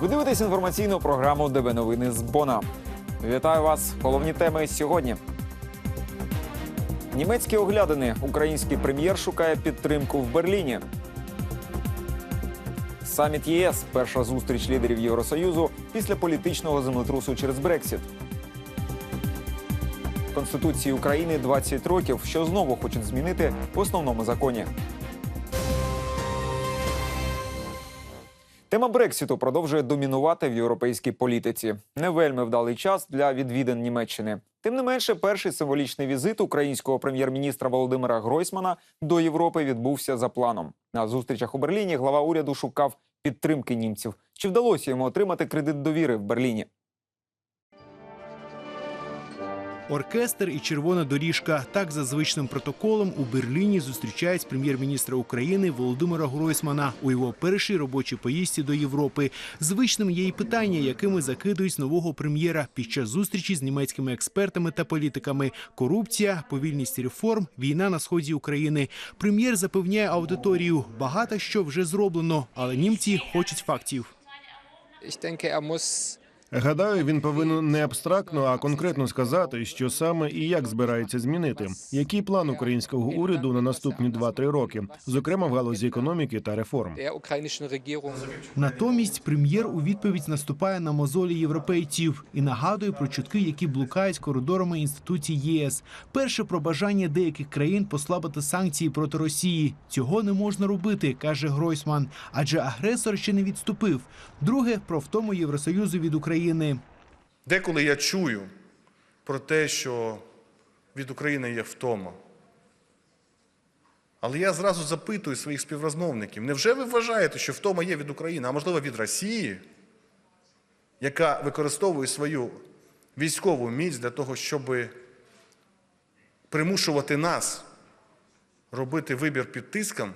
Ви дивитесь інформаційну програму ДБ новини з Бона. Вітаю вас. Головні теми сьогодні. Німецькі оглядини. Український прем'єр шукає підтримку в Берліні. Саміт ЄС перша зустріч лідерів Євросоюзу після політичного землетрусу через Брексіт. Конституції України 20 років, що знову хочуть змінити в основному законі. Тема Брексіту продовжує домінувати в європейській політиці. Не вельми вдалий час для відвідин Німеччини. Тим не менше, перший символічний візит українського прем'єр-міністра Володимира Гройсмана до Європи відбувся за планом. На зустрічах у Берліні глава уряду шукав підтримки німців. Чи вдалося йому отримати кредит довіри в Берліні? Оркестр і червона доріжка. Так за звичним протоколом у Берліні зустрічають прем'єр-міністра України Володимира Гройсмана у його першій робочій поїздці до Європи. Звичним є й питання, якими закидують нового прем'єра під час зустрічі з німецькими експертами та політиками: корупція, повільність реформ, війна на сході України. Прем'єр запевняє аудиторію, багато що вже зроблено, але німці хочуть фактів. Ich denke, er muss Гадаю, він повинен не абстрактно, а конкретно сказати, що саме і як збирається змінити, який план українського уряду на наступні 2-3 роки, зокрема в галузі економіки та реформ. der Натомість прем'єр у відповідь наступає на мозолі європейців і нагадує про чутки, які блукають коридорами інституцій ЄС. Перше про бажання деяких країн послабити санкції проти Росії. Цього не можна робити, каже Гройсман, адже агресор ще не відступив. Друге про втому Євросоюзу від України. Деколи я чую про те, що від України є втома. Але я зразу запитую своїх співрозмовників: невже ви вважаєте, що втома є від України, а можливо від Росії, яка використовує свою військову міць для того, щоб примушувати нас робити вибір під тиском?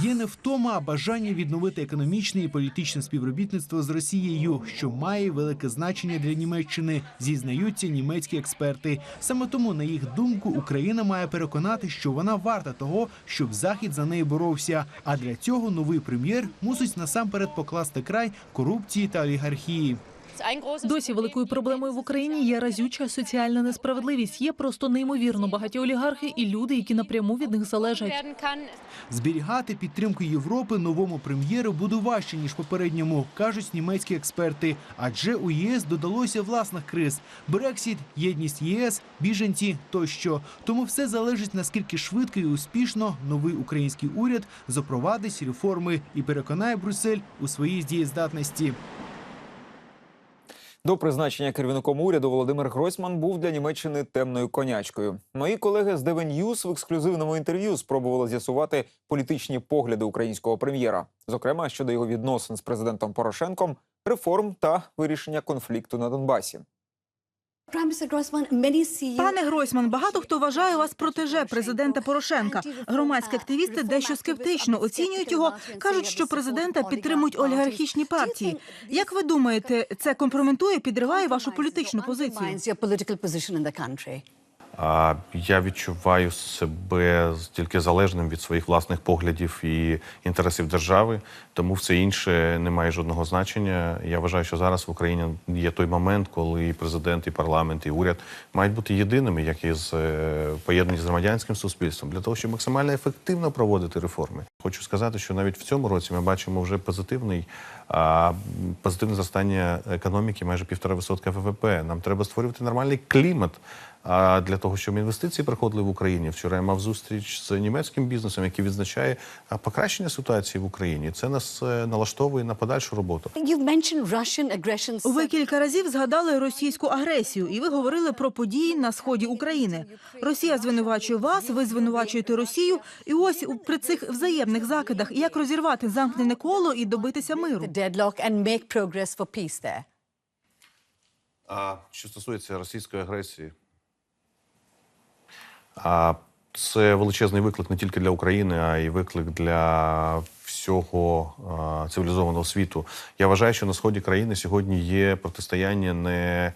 Є не втома, а бажання відновити економічне і політичне співробітництво з Росією, що має велике значення для Німеччини, зізнаються німецькі експерти. Саме тому, на їх думку, Україна має переконати, що вона варта того, щоб Захід за неї боровся. А для цього новий прем'єр мусить насамперед покласти край корупції та олігархії. Досі великою проблемою в Україні є разюча соціальна несправедливість. Є просто неймовірно багаті олігархи і люди, які напряму від них залежать. Зберігати підтримку Європи новому прем'єру буде важче ніж попередньому, кажуть німецькі експерти. Адже у єС додалося власних криз: Брексіт, єдність єС, біженці тощо. Тому все залежить наскільки швидко і успішно новий український уряд запровадить реформи і переконає Брюссель у своїй дієздатності. До призначення керівником уряду Володимир Гройсман був для Німеччини темною конячкою. Мої колеги з Devon Ньюс в ексклюзивному інтерв'ю спробували з'ясувати політичні погляди українського прем'єра, зокрема щодо його відносин з президентом Порошенком, реформ та вирішення конфлікту на Донбасі. Пане Гройсман, багато хто вважає вас протеже президента Порошенка. Громадські активісти дещо скептично оцінюють його. кажуть, що президента підтримують олігархічні партії. Як ви думаєте, це компрометує, підриває вашу політичну позицію? Я відчуваю себе тільки залежним від своїх власних поглядів і інтересів держави, тому все інше не має жодного значення. Я вважаю, що зараз в Україні є той момент, коли і президент, і парламент, і уряд мають бути єдиними, як і з е, поєднані з громадянським суспільством, для того, щоб максимально ефективно проводити реформи. Хочу сказати, що навіть в цьому році ми бачимо вже позитивний а, позитивне зростання економіки, майже півтора відсотка ВВП. Нам треба створювати нормальний клімат. А для того, щоб інвестиції приходили в Україні, вчора я мав зустріч з німецьким бізнесом, який відзначає покращення ситуації в Україні. Це нас е, налаштовує на подальшу роботу. Ви кілька разів згадали російську агресію, і ви говорили про події на сході України. Росія звинувачує вас, ви звинувачуєте Росію. І ось у- при цих взаємних закидах як розірвати замкнене коло і добитися миру. А що стосується російської агресії, а це величезний виклик не тільки для України, а й виклик для всього а, цивілізованого світу. Я вважаю, що на сході країни сьогодні є протистояння не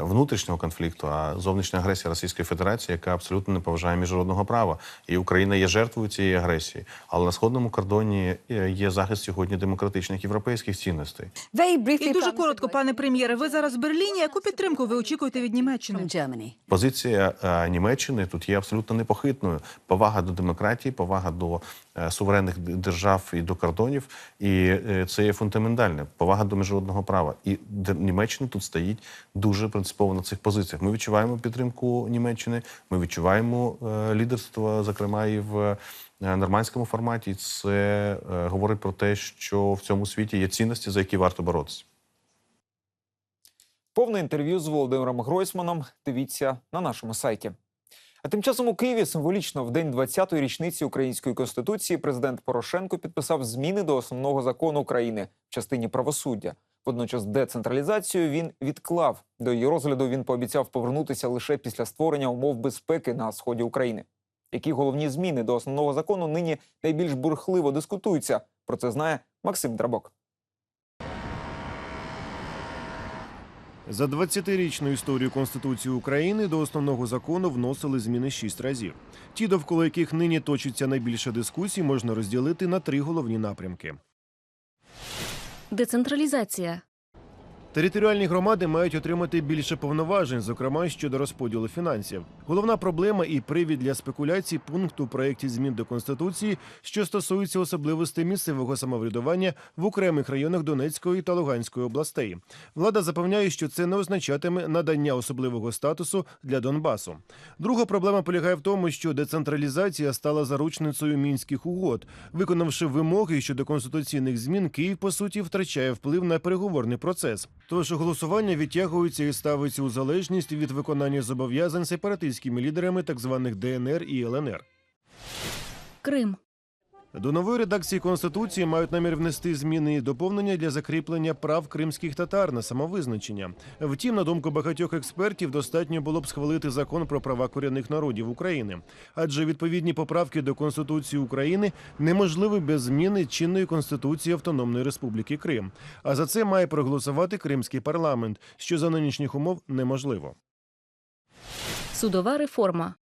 внутрішнього конфлікту, а зовнішня агресія Російської Федерації, яка абсолютно не поважає міжнародного права. І Україна є жертвою цієї агресії. Але на сходному кордоні е, є захист сьогодні демократичних європейських цінностей. І дуже коротко, пане прем'єре, ви зараз в Берліні. Яку підтримку ви очікуєте від Німеччини? Позиція е, Німеччини тут є абсолютно непохитною. Повага до демократії, повага до е, суверенних держав і до кордонів. І е, це є фундаментальне. Повага до міжнародного права. І де- Німеччина тут стоїть дуже принципово на цих позиціях. Ми відчуваємо підтримку Німеччини. Ми відчуваємо е, лідерство, зокрема і в е, нормандському форматі. Це е, говорить про те, що в цьому світі є цінності, за які варто боротися. Повне інтерв'ю з Володимиром Гройсманом дивіться на нашому сайті. А тим часом у Києві символічно в день 20-ї річниці української конституції президент Порошенко підписав зміни до основного закону України в частині правосуддя. Водночас децентралізацію він відклав. До її розгляду він пообіцяв повернутися лише після створення умов безпеки на сході України. Які головні зміни до основного закону нині найбільш бурхливо дискутуються? Про це знає Максим Драбок. За 20-річну історію Конституції України до основного закону вносили зміни шість разів. Ті, довкола яких нині точиться найбільше дискусій, можна розділити на три головні напрямки. Децентралізація. Територіальні громади мають отримати більше повноважень, зокрема щодо розподілу фінансів. Головна проблема і привід для спекуляцій пункт у проєкті змін до конституції, що стосується особливостей місцевого самоврядування в окремих районах Донецької та Луганської областей. Влада запевняє, що це не означатиме надання особливого статусу для Донбасу. Друга проблема полягає в тому, що децентралізація стала заручницею мінських угод. Виконавши вимоги щодо конституційних змін, Київ по суті втрачає вплив на переговорний процес. Тож голосування відтягується і ставиться у залежність від виконання зобов'язань сепаратистськими лідерами так званих ДНР і ЛНР. Крим. До нової редакції конституції мають намір внести зміни і доповнення для закріплення прав кримських татар на самовизначення. Втім, на думку багатьох експертів, достатньо було б схвалити закон про права корінних народів України, адже відповідні поправки до конституції України неможливі без зміни чинної конституції Автономної Республіки Крим. А за це має проголосувати кримський парламент, що за нинішніх умов неможливо. Судова реформа.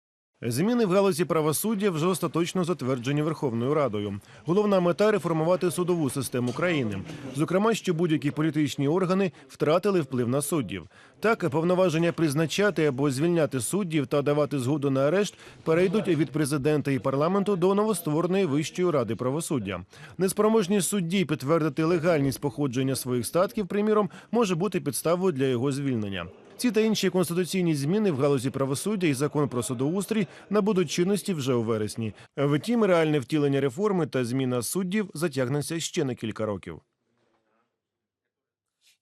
Зміни в галузі правосуддя вже остаточно затверджені Верховною Радою. Головна мета реформувати судову систему країни, зокрема, що будь-які політичні органи втратили вплив на суддів. Так, повноваження призначати або звільняти суддів та давати згоду на арешт перейдуть від президента і парламенту до новоствореної Вищої ради правосуддя. Неспроможність судді підтвердити легальність походження своїх статків, приміром, може бути підставою для його звільнення. Ці та інші конституційні зміни в галузі правосуддя і закон про судоустрій набудуть чинності вже у вересні. Втім, реальне втілення реформи та зміна суддів затягнеться ще на кілька років.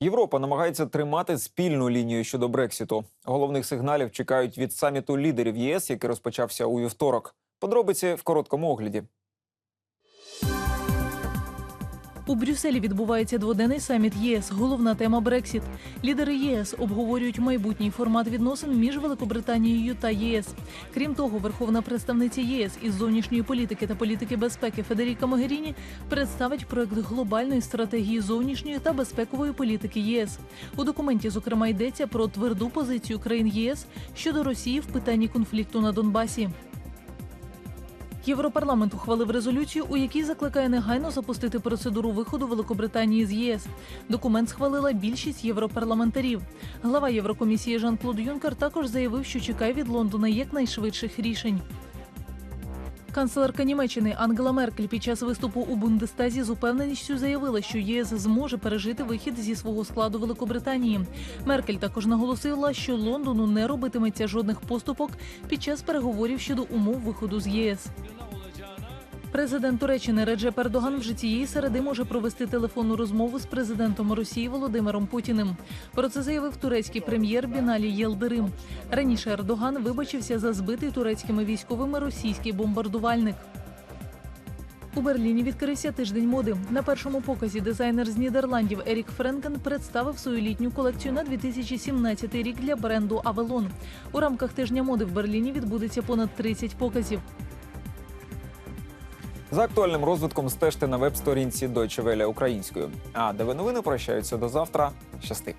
Європа намагається тримати спільну лінію щодо Брексіту. Головних сигналів чекають від саміту лідерів ЄС, який розпочався у вівторок. Подробиці в короткому огляді. У Брюсселі відбувається дводенний саміт ЄС. Головна тема Брексіт. Лідери ЄС обговорюють майбутній формат відносин між Великобританією та ЄС. Крім того, верховна представниця ЄС із зовнішньої політики та політики безпеки Федеріка Могеріні представить проект глобальної стратегії зовнішньої та безпекової політики ЄС. У документі, зокрема, йдеться про тверду позицію країн ЄС щодо Росії в питанні конфлікту на Донбасі. Європарламент ухвалив резолюцію, у якій закликає негайно запустити процедуру виходу Великобританії з ЄС. Документ схвалила більшість європарламентарів. Глава Єврокомісії Жан-Клод Юнкер також заявив, що чекає від Лондона якнайшвидших рішень. Канцлерка Німеччини Ангела Меркель під час виступу у Бундестазі з упевненістю заявила, що ЄС зможе пережити вихід зі свого складу Великобританії. Меркель також наголосила, що Лондону не робитиметься жодних поступок під час переговорів щодо умов виходу з ЄС. Президент Туреччини Реджеп Ердоган вже цієї середи може провести телефонну розмову з президентом Росії Володимиром Путіним. Про це заявив турецький прем'єр Біналі Єлдирим. Раніше Ердоган вибачився за збитий турецькими військовими російський бомбардувальник. У Берліні відкрився тиждень моди. На першому показі дизайнер з Нідерландів Ерік Френкен представив свою літню колекцію на 2017 рік для бренду Авелон. У рамках тижня моди в Берліні відбудеться понад 30 показів. За актуальним розвитком стежте на веб-сторінці Deutsche Welle українською. А де ви новини прощаються до завтра. Щасти.